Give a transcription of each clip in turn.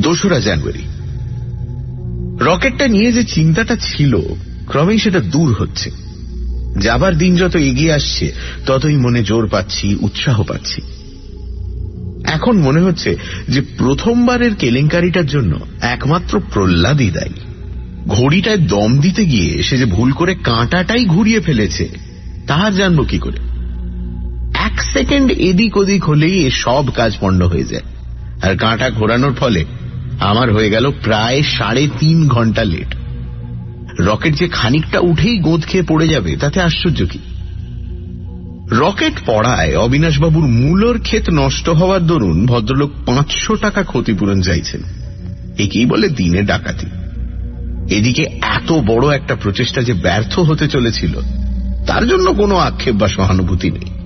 দোসরা জানুয়ারি। রকেটটা নিয়ে যে চিন্তাটা ছিল, ক্রমেই সেটা দূর হচ্ছে। যাবার দিন যত এগিয়ে আসছে, ততই মনে জোর পাচ্ছি, উৎসাহ পাচ্ছি। এখন মনে হচ্ছে যে প্রথমবারের কেলেঙ্কারিটার জন্য একমাত্র প্রহ্লাদই দায়ী। ঘড়িটায় দম দিতে গিয়ে সে যে ভুল করে কাঁটাটাই ঘুরিয়ে ফেলেছে তাহার জানব কি করে? এক সেকেন্ড এদিক ওদিক হলেই সব কাজ পণ্ড হয়ে যায়। আর কাঁটা ঘোরানোর ফলে আমার হয়ে গেল প্রায় সাড়ে তিন ঘণ্টা লেট রকেট যে খানিকটা উঠেই গোঁদ খেয়ে পড়ে যাবে, তাতে আশ্চর্য কি? রকেট পড়ায় অবিনাশবাবুর মূলর ক্ষেত নষ্ট হওয়ার দরুন ভদ্রলোক পাঁচশো টাকা ক্ষতিপূরণ চাইছেন। একেই বলে দিনে ডাকাতি। এদিকে এত বড় একটা প্রচেষ্টা যে ব্যর্থ হতে চলেছিল, তার জন্য কোনো আক্ষেপ বা সহানুভূতি নেই।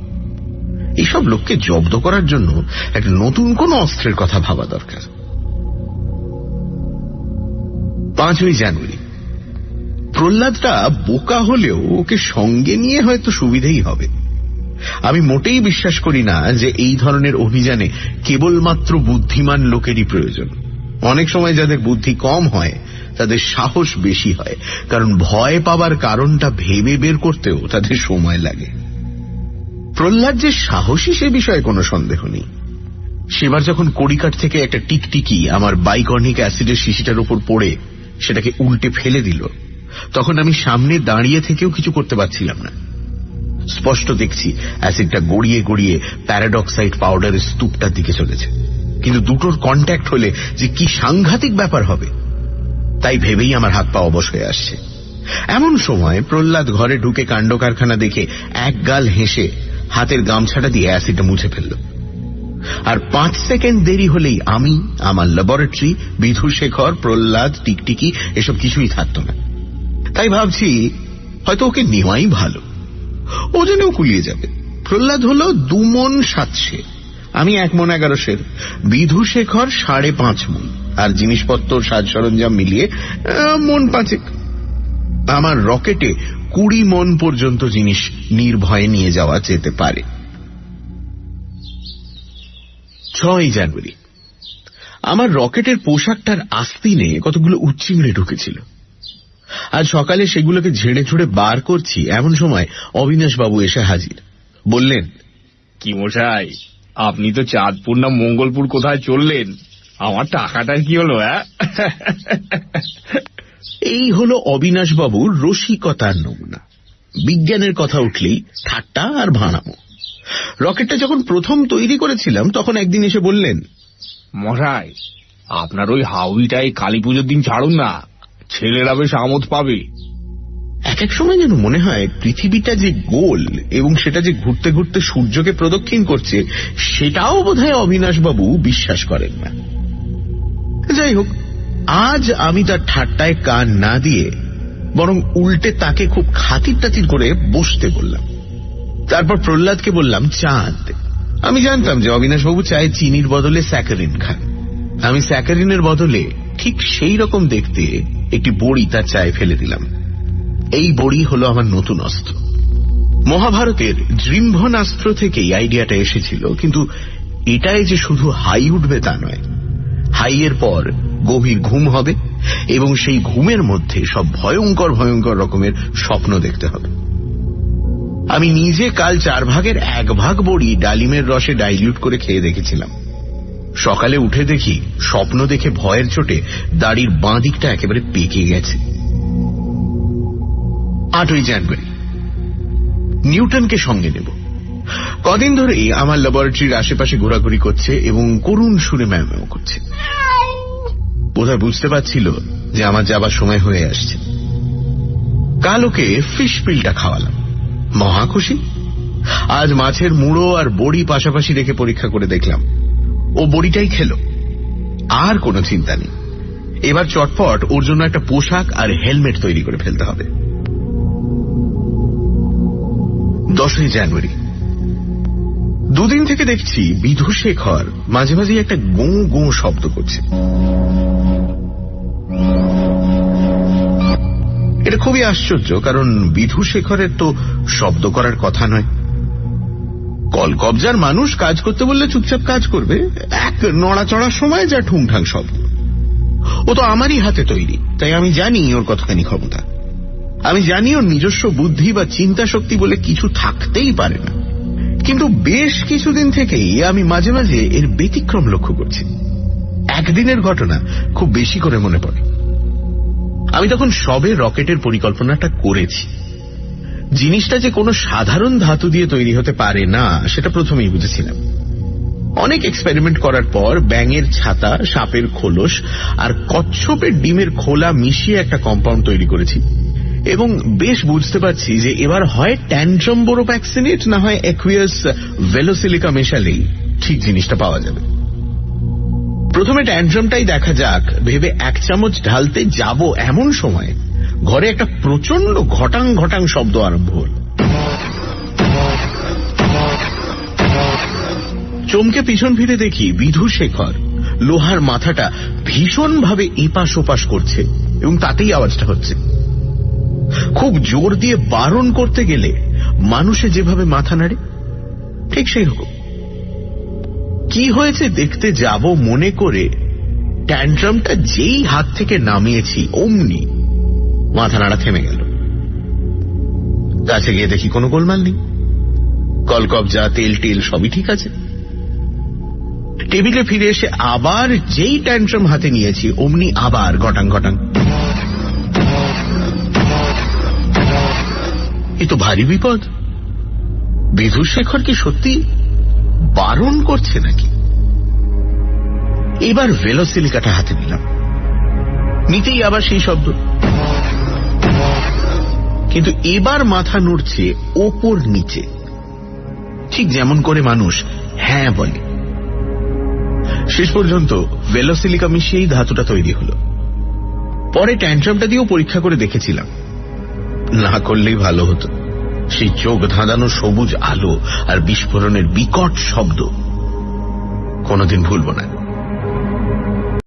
এইসব লোককে জব্দ করার জন্য একটা নতুন কোন অস্ত্রের কথা ভাবা দরকার। পাঁচই জানুয়ারি। প্রহ্লাদটা বোকা হলেও ওকে সঙ্গে নিয়ে হয়তো সুবিধেই হবে। আমি মোটেই বিশ্বাস করি না যে এই ধরনের অভিযানে কেবলমাত্র বুদ্ধিমান লোকেরই প্রয়োজন। অনেক সময় যাদের বুদ্ধি কম হয়, তাদের সাহস বেশি হয়, কারণ ভয় পাবার কারণটা ভেবে বের করতেও তাদের সময় লাগে। প্রহ্লাদ যে সাহসী সে বিষয়ে কোনো সন্দেহ নেই। সেবার যখন কড়িকাঠ থেকে একটা টিকটিকি আমার বাইকর্নিক অ্যাসিডের শিশিটার উপর পড়ে সেটাকে উল্টে ফেলে দিল। তখন আমি সামনে দাঁড়িয়ে থেকেও কিছু করতে পারছিলাম না। স্পষ্ট দেখছি অ্যাসিডটা গড়িয়ে গড়িয়ে প্যারাডক্সাইড পাউডারের স্তূপটার দিকে চলেছে। কিন্তু দুটোর কন্ট্যাক্ট হলে যে কি সাংঘাতিক ব্যাপার হবে, তাই ভেবেই আমার হাত পা অবশ হয়ে আসছে। এমন সময় প্রহ্লাদ ঘরে ঢুকে কাণ্ড কারখানা দেখে এক গাল হেসে হাতের গামছাটা দিয়ে অ্যাসিডটা মুছে ফেলল। আর পাঁচ সেকেন্ড দেরি হলেই আমি, আমার ল্যাবরেটরি বিধুশেখর, প্রহ্লাদ, টিকটিকি, এসব কিছুই থাকত না। তাই ভাবছি, হয়তো ওকে নেওয়াই ভালো। ও যেন কুলিয়ে যাবে। প্রহ্লাদ হল দুমন সাতশে আমি এক মন এগারোশের বিধুশেখর সাড়ে পাঁচ মন। আর জিনিসপত্র, সাজ সরঞ্জাম মিলিয়ে মন পাঁচেক। আমার রকেটে কুড়ি মন পর্যন্ত জিনিস নির্ভয়ে নিয়ে যাওয়া যেতে পারে। ছয় জানুয়ারি। আমার রকেটের পোশাকটার আস্তিনে কতগুলো উচ্চিংড়ে ঢুকেছিল। আজ সকালে সেগুলোকে ঝেড়ে ঝুড়ে বার করছি এমন সময় অবিনাশবাবু এসে হাজির। বললেন কি মশাই আপনি তো চাঁদপুর না মঙ্গলপুর কোথায় চললেন? আমার টাকাটার কি হলো হ্যাঁ? এই হল অবিনাশবাবুর রসিকতার নমুনা। বিজ্ঞানের কথা উঠলেই ঠাট্টা আর ভাঁড়ামো। রকেটটা যখন প্রথম তৈরি করেছিলাম তখন একদিন এসে বললেন মশাই আপনার ওই হাউইটাই কালী পুজোর দিন ছাড়ুন না ছেলেরা বেশ আমোদ পাবে। এক এক সময় যেন মনে হয় পৃথিবীটা যে গোল এবং সেটা যে ঘুরতে ঘুরতে সূর্যকে প্রদক্ষিণ করছে সেটাও বোধহয় অবিনাশবাবু বিশ্বাস করেন না। যাই হোক আজ আমি তার ঠাট্টায় কান না দিয়ে বরং উল্টে তাকে খুব খাতির টাতির করে বসতে বললাম। তারপর প্রহ্লাদকে বললাম চা আনতে আমি জানতাম যে অবিনাশবাবু চায়ে চিনির বদলে স্যাকারিন খান। আমি স্যাকারিনের বদলে ঠিক সেই রকম দেখতে একটি বড়ি তার চায়ে ফেলে দিলাম। এই বড়ি হল আমার নতুন অস্ত্র। মহাভারতের জৃম্ভনাস্ত্র থেকেই আইডিয়াটা এসেছিল, কিন্তু এটাই যে শুধু হাই উঠবে তা নয়। হাইয়ের পর গভীর ঘুম হবে এবং সেই ঘুমের মধ্যে সব ভয়ঙ্কর ভয়ঙ্কর রকমের স্বপ্ন দেখতে হবে। আমি নিজে কাল চার ভাগের এক ভাগ বড়ি ডালিমের রসে ডাইলিউট করে খেয়ে দেখেছিলাম। সকালে উঠে দেখি স্বপ্ন দেখে ভয়ের চোটে দাড়ির বাঁ দিকটা একেবারে পেকে গেছে। আটই জানুয়ারি। নিউটনকে সঙ্গে নেব। কদিন ধরেই আমার ল্যাবরেটরির আশেপাশে ঘোরাঘুরি করছে এবং করুণ সুরে ম্যাও করছে। বোধহয় বুঝতে পারছিল যে আমার যাবার সময় হয়ে আসছে। কাল ওকে ফিশ পিলটা খাওয়ালাম। মহা খুশি। আজ মাছের মুড়ো আর বড়ি পাশাপাশি রেখে পরীক্ষা করে দেখলাম। ও বড়িটাই খেল। আর কোনো চিন্তা নেই। এবার চটপট ওর জন্য একটা পোশাক আর হেলমেট তৈরি করে ফেলতে হবে। দশই জানুয়ারি। দুদিন থেকে দেখছি বিধু শেখর মাঝে মাঝে একটা গো গো শব্দ করছে। খুবই আশ্চর্য, কারণ বিধু শেখরের তো শব্দ করার কথা নয়। কলকবজার মানুষ কাজ করতে বললে চুপচাপ কাজ করবে, এক নড়াচড়ার সময় যা ঠুংঠাং শব্দ। ও তো আমারই হাতে তৈরি, তাই আমি জানি ওর কতখানি ক্ষমতা। আমি জানি ওর নিজস্ব বুদ্ধি বা চিন্তা শক্তি বলে কিছু থাকতেই পারে না। কিন্তু বেশ কিছুদিন থেকেই আমি মাঝে মাঝে এর ব্যতিক্রম লক্ষ্য করছি। একদিনের ঘটনা খুব বেশি করে মনে পড়ে। আমি তখন সবে রকেটের পরিকল্পনাটা করেছি। জিনিসটা যে কোনো সাধারণ ধাতু দিয়ে তৈরি হতে পারে না, সেটা প্রথমেই বুঝেছিলাম। অনেক এক্সপেরিমেন্ট করার পর ব্যাঙের ছাতা, সাপের খোলস আর কচ্ছপের ডিমের খোলা মিশিয়ে একটা কম্পাউন্ড তৈরি করেছি। এবং বেশ বুঝতে পারছি যে এবার হয় ট্যান্ট্রম বোরোপ্যাক্সিনেট না হয় অ্যাকুয়াস ভেলোসিলিকা মেশালেই ঠিক জিনিসটা পাওয়া যাবে। প্রথমে ট্যান্ট্রমটাই দেখা যাক। ভেবে এক চামচ ঢালতে যাব এমন সময়। ঘরে একটা প্রচণ্ড ঘটাং ঘটাং শব্দ আরম্ভ হল। চমকে পিছন ফিরে দেখি বিধু শেখর। লোহার মাথাটা ভীষণভাবে এপাশ ওপাশ করছে এবং তাতেই আওয়াজটা হচ্ছে। খুব জোর দিয়ে বারণ করতে গেলে মানুষে যেভাবে মাথা নাড়ে, ঠিক সেই রকম কি হয়েছে দেখতে যাব মনে করে ট্যান্ট্রামটা যেই হাত থেকে নামিয়েছি, অমনি মাথা নাড়া থেমে গেল। কাছে গিয়ে দেখি কোনো গোলমাল নেই। কলকবজা তেল টেল সবই ঠিক আছে। টেবিলে ফিরে এসে আবার যেই ট্যান্ট্রাম হাতে নিয়েছি, অমনি আবার গটাং গটাং। এ তো ভারী বিপদ। বিধুর শেখর কি সত্যি বারণ করছে নাকি? এবার ভেলোসিলিকাটা হাতে নিলাম। নিতেই আবার সেই শব্দ। কিন্তু এবার মাথা নড়ছে ওপর নিচে। ঠিক যেমন করে মানুষ হ্যাঁ বলে। শেষ পর্যন্ত ভেলোসিলিকা মিশিয়েই ধাতুটা তৈরি হলো। পরে ট্যান্ট্রামটা দিয়েও পরীক্ষা করে দেখেছিলাম। না করলেই ভালো হতো। সেই চোখ ধাঁধানো সবুজ আলো আর বিস্ফোরণের বিকট শব্দ কোনোদিন ভুলব না।